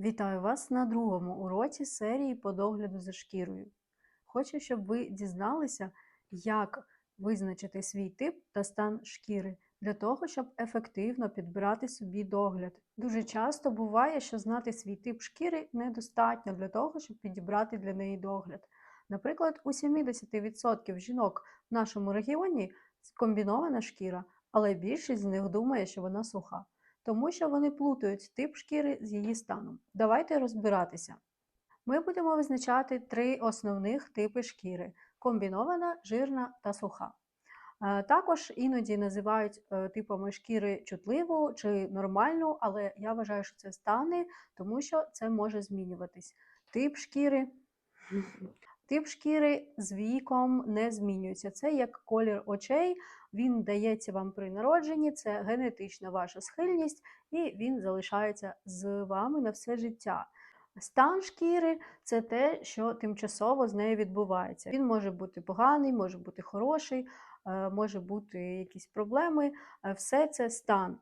Вітаю вас на другому уроці серії по догляду за шкірою. Хочу, щоб ви дізналися, як визначити свій тип та стан шкіри для того, щоб ефективно підбирати собі догляд. Дуже часто буває, що знати свій тип шкіри недостатньо для того, щоб підібрати для неї догляд. Наприклад, у 70% жінок в нашому регіоні комбінована шкіра, але більшість з них думає, що вона суха тому що вони плутають тип шкіри з її станом. Давайте розбиратися. Ми будемо визначати три основних типи шкіри: комбінована, жирна та суха. Е, Також іноді називають е, типами шкіри чутливу чи нормальну, але я вважаю, що це стани, тому що це може змінюватись. Тип шкіри. Тип шкіри з віком не змінюється. Це як колір очей, він дається вам при народженні, це генетична ваша схильність, і він залишається з вами на все життя. Стан шкіри це те, що тимчасово з нею відбувається. Він може бути поганий, може бути хороший, е, може бути якісь проблеми. Е, Все це стан.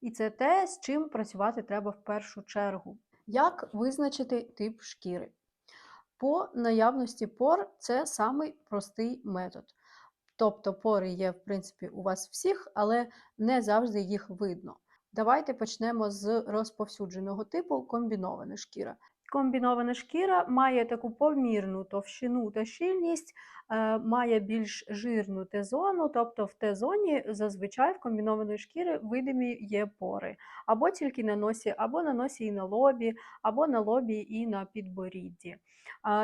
І це те, з чим працювати треба в першу чергу. Як визначити тип шкіри? По наявності пор це самий простий метод. Тобто пори є, в принципі, у вас всіх, але не завжди їх видно. Давайте почнемо з розповсюдженого типу комбінована шкіра. Комбінована шкіра має таку помірну товщину та щільність, е, має більш жирну Т-зону, тобто в Т-зоні зазвичай в комбінованої шкіри видимі є пори. Або тільки на носі, або на носі і на лобі, або на лобі і на підборідді.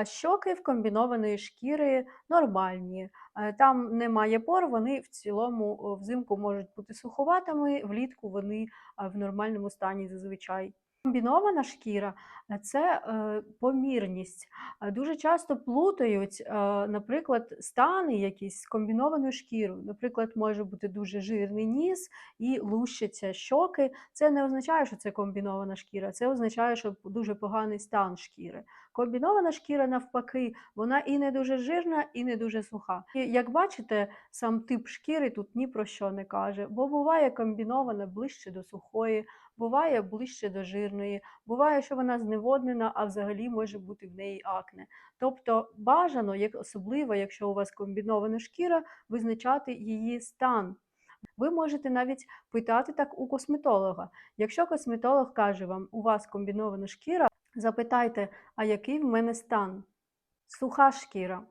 Щоки в комбінованої шкіри нормальні, е, там немає пор, вони в цілому е, взимку можуть бути суховатими, влітку вони в нормальному стані зазвичай. Комбінована шкіра е, це е, помірність. Е, Дуже часто плутають, наприклад, стани якісь з комбінованою шкірою. Наприклад, може бути дуже жирний ніс і лущаться щоки. Це не означає, що це комбінована шкіра, це означає, що дуже поганий стан шкіри. Комбінована шкіра, навпаки, вона і не дуже жирна, і не дуже суха. І як бачите, сам тип шкіри тут ні про що не каже, бо буває комбінована ближче до сухої, буває ближче до жирної, буває, що вона зневоднена, а взагалі може бути в неї акне. Тобто бажано, як особливо, якщо у вас комбінована шкіра, визначати її стан. Ви можете навіть питати так у косметолога. Якщо косметолог каже вам, у вас комбінована шкіра, запитайте, а який в мене стан? Суха шкіра.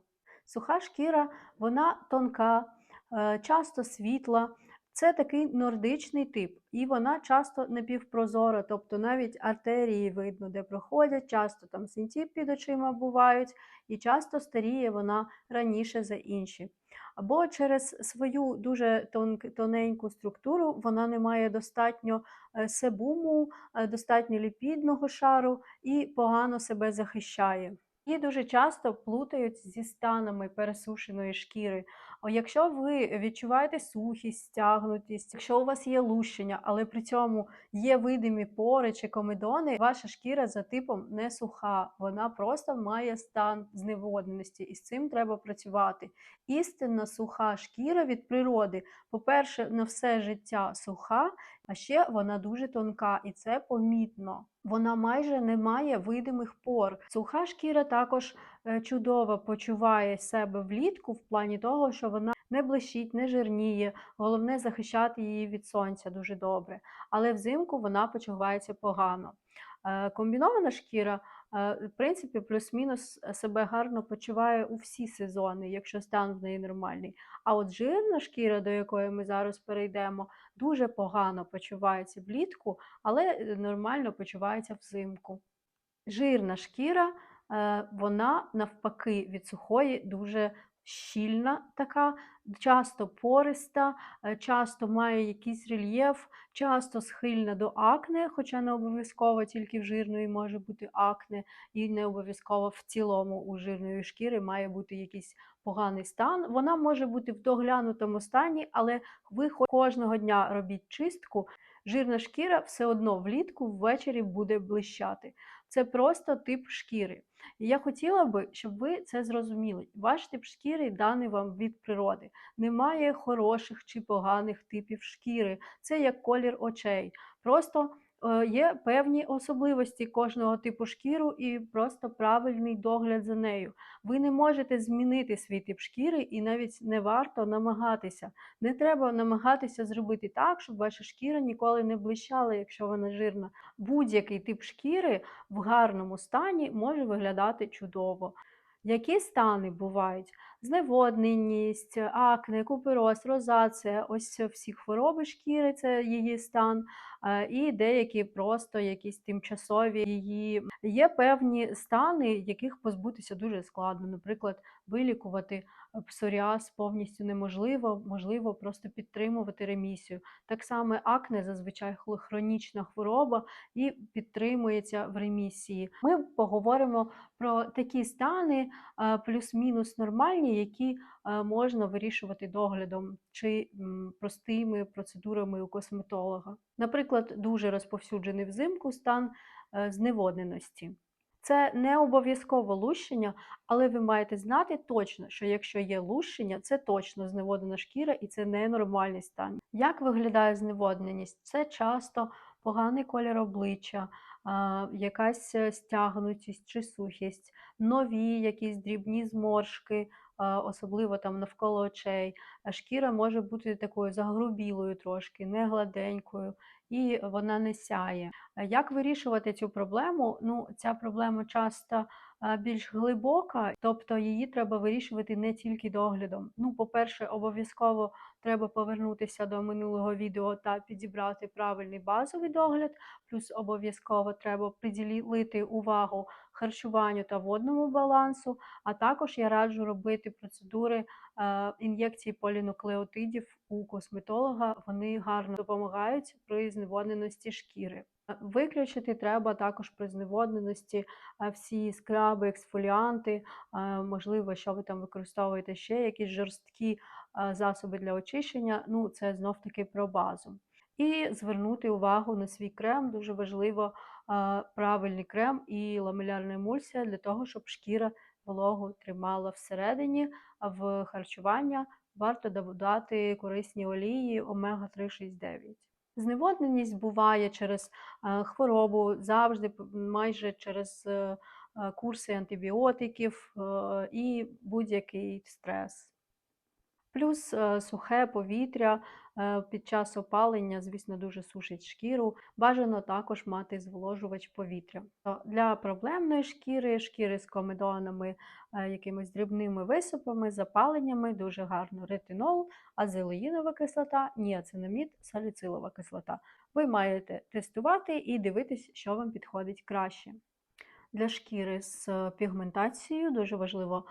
Суха шкіра, вона тонка, е, часто світла. Це такий нордичний тип, і вона часто напівпрозора, тобто навіть артерії видно, де проходять, часто там синці під очима бувають, і часто старіє вона раніше за інші. Або через свою дуже тоненьку структуру вона не має достатньо е, себуму, е, достатньо ліпідного шару і погано себе захищає. І дуже часто плутають зі станами пересушеної шкіри. Якщо ви відчуваєте сухість, стягнутість, якщо у вас є лущення, але при цьому є видимі пори чи комедони, ваша шкіра за типом не суха, вона просто має стан зневодненості, і з цим треба працювати. Істинно суха шкіра від природи, по-перше, на все життя суха, а ще вона дуже тонка, і це помітно. Вона майже не має видимих пор. Суха шкіра також е, чудово почуває себе влітку в плані того, що вона не блищить, не жирніє. Головне захищати її від сонця дуже добре. Але взимку вона почувається погано. Е, Комбінована шкіра, в принципі, плюс-мінус себе гарно почуває у всі сезони, якщо стан в неї нормальний. А от жирна шкіра, до якої ми зараз перейдемо, дуже погано почувається влітку, але е, нормально почувається взимку. Жирна шкіра, е, вона навпаки від сухої дуже щільна така, часто пориста, е, часто має якийсь рельєф, часто схильна до акне, хоча не обов'язково тільки в жирної може бути акне, і не обов'язково в цілому у жирної шкіри має бути якийсь поганий стан. Вона може бути в доглянутому стані, але ви кожного дня робіть чистку. Жирна шкіра все одно влітку ввечері буде блищати. Це просто тип шкіри. І я хотіла би, щоб ви це зрозуміли. Ваш тип шкіри даний вам від природи. Немає хороших чи поганих типів шкіри. Це як колір очей. Просто Е, Є певні особливості кожного типу шкіру і просто правильний догляд за нею. Ви не можете змінити свій тип шкіри і навіть не варто намагатися. Не треба намагатися зробити так, щоб ваша шкіра ніколи не блищала, якщо вона жирна. Будь-який тип шкіри в гарному стані може виглядати чудово. Які стани бувають? Зневодненість, акне, купероз, розація, ось всі хвороби шкіри, це її стан, е, і деякі просто якісь тимчасові її. Є певні стани, яких позбутися дуже складно. Наприклад, вилікувати псоріаз повністю неможливо, можливо просто підтримувати ремісію. Так само акне зазвичай хронічна хвороба і підтримується в ремісії. Ми поговоримо про такі стани, е, плюс-мінус нормальні, які е, можна вирішувати доглядом чи простими процедурами у косметолога. Наприклад, дуже розповсюджений взимку стан е, зневодненості. Це не обов'язково лущення, але ви маєте знати точно, що якщо є лущення, це точно зневоднена шкіра і це ненормальний стан. Як виглядає зневодненість? Це часто поганий колір обличчя, якась стягнутість чи сухість, нові якісь дрібні зморшки, особливо там навколо очей. А Шкіра може бути такою загрубілою трошки, не гладенькою, і вона не сяє. Як вирішувати цю проблему? Ну, ця проблема часто більш глибока, тобто її треба вирішувати не тільки доглядом. Ну, по-перше, обов'язково треба повернутися до минулого відео та підібрати правильний базовий догляд, плюс обов'язково треба приділити увагу харчуванню та водному балансу, а також я раджу робити процедури ін'єкції полінуклеотидів у косметолога. Вони гарно допомагають при зневодненості шкіри. Е, Виключити треба також при зневодненості е, всі скраби, ексфоліанти, е, можливо, що ви там використовуєте ще якісь жорсткі засоби для очищення. Ну, це знов таки про базу. І звернути увагу на свій крем. Дуже важливо правильний крем і ламелярна емульсія для того, щоб шкіра вологу тримала всередині, а в харчування варто додати корисні олії омега-369. Зневодненість буває через е, хворобу, завжди майже через е, е, курси антибіотиків і будь-який стрес. Плюс сухе повітря під час опалення, звісно, дуже сушить шкіру. Бажано також мати зволожувач повітря. Для проблемної шкіри, шкіри з комедонами, е, якимись дрібними висипами, запаленнями, дуже гарно ретинол, азелеїнова кислота, ніацинамід, саліцилова кислота. Ви маєте тестувати і дивитись, що вам підходить краще. Для шкіри з е, пігментацією дуже важливо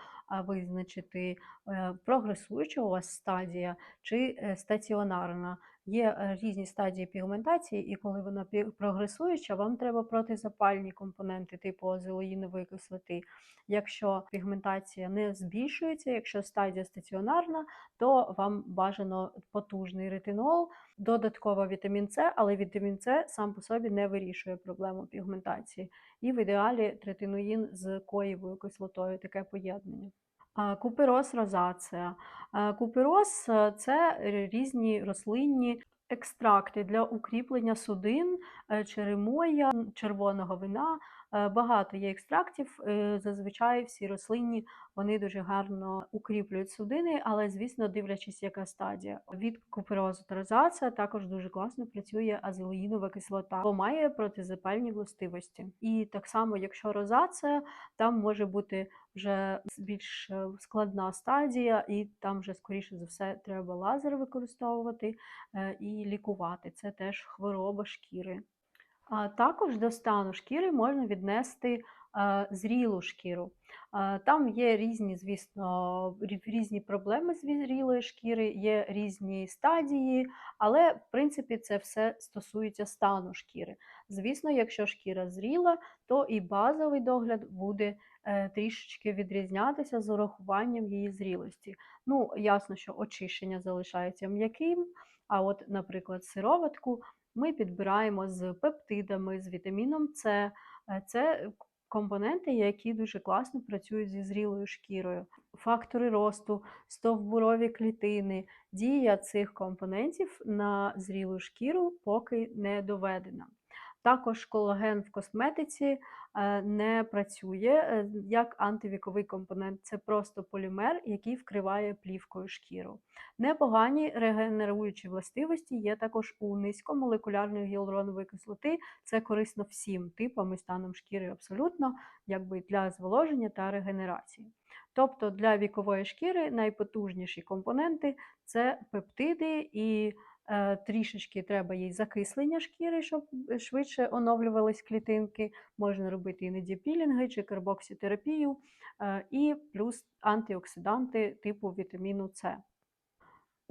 визначити е, прогресуюча у вас стадія чи е, стаціонарна. Є е, різні стадії пігментації, і коли вона прогресуюча, вам треба протизапальні компоненти типу азелоїнової кислоти. Якщо пігментація не збільшується, якщо стадія стаціонарна, то вам бажано потужний ретинол, додатково вітамін С, але вітамін С сам по собі не вирішує проблему пігментації. І в ідеалі третиноїн з коєвою кислотою таке поєднання. Купероз розація. Купероз це різні рослинні екстракти для укріплення судин, е, черемоя, червоного вина. Е, Багато є екстрактів. е, Зазвичай всі рослинні вони дуже гарно укріплюють судини, але, звісно, дивлячись, яка стадія. Від куперозу розація також дуже класно працює азелеїнова кислота, бо має протизапальні властивості. І так само, якщо розація, там може бути вже більш е, складна стадія, і там вже, скоріше за все, треба лазер використовувати і лікувати. Це теж хвороба шкіри. Також до стану шкіри можна віднести е, зрілу шкіру. Е, Там є різні, звісно, різні проблеми з зрілої шкіри, є різні стадії, але в принципі це все стосується стану шкіри. Звісно, якщо шкіра зріла, то і базовий догляд буде е, трішечки відрізнятися з урахуванням її зрілості. Ну, ясно, що очищення залишається м'яким, а от, наприклад, сироватку ми підбираємо з пептидами, з вітаміном С. Е, Це компоненти, які дуже класно працюють зі зрілою шкірою. Фактори росту, стовбурові клітини. Дія цих компонентів на зрілу шкіру поки не доведена. Також колаген в косметиці е, не працює е, як антивіковий компонент. Це просто полімер, який вкриває плівкою шкіру. Непогані регенеруючі властивості є також у низькомолекулярної гіалуронової кислоти. Це корисно всім типам і станам шкіри абсолютно, якби для зволоження та регенерації. Тобто для вікової шкіри найпотужніші компоненти це пептиди і трішечки треба їй закислення шкіри, щоб швидше оновлювались клітинки. Можна робити іноді пілінги чи карбоксітерапію, е, і плюс антиоксиданти типу вітаміну С.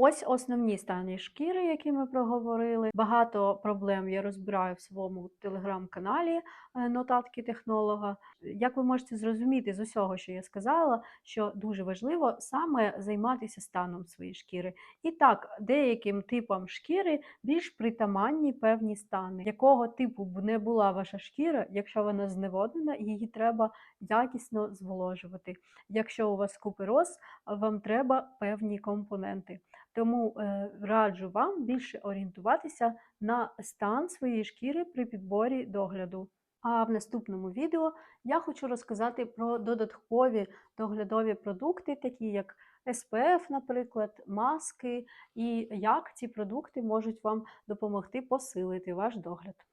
Ось основні стани шкіри, які ми проговорили. Багато проблем я розбираю в своєму телеграм-каналі е, нотатки технолога. Як ви можете зрозуміти з усього, що я сказала, що дуже важливо саме займатися станом своєї шкіри. І так, деяким типам шкіри більш притаманні певні стани. Якого типу б не була ваша шкіра, якщо вона зневоднена, її треба якісно зволожувати. Якщо у вас купероз, вам треба певні компоненти. Тому е, раджу вам більше орієнтуватися на стан своєї шкіри при підборі догляду. А в наступному відео я хочу розказати про додаткові доглядові продукти, такі як SPF, наприклад, маски, і як ці продукти можуть вам допомогти посилити ваш догляд.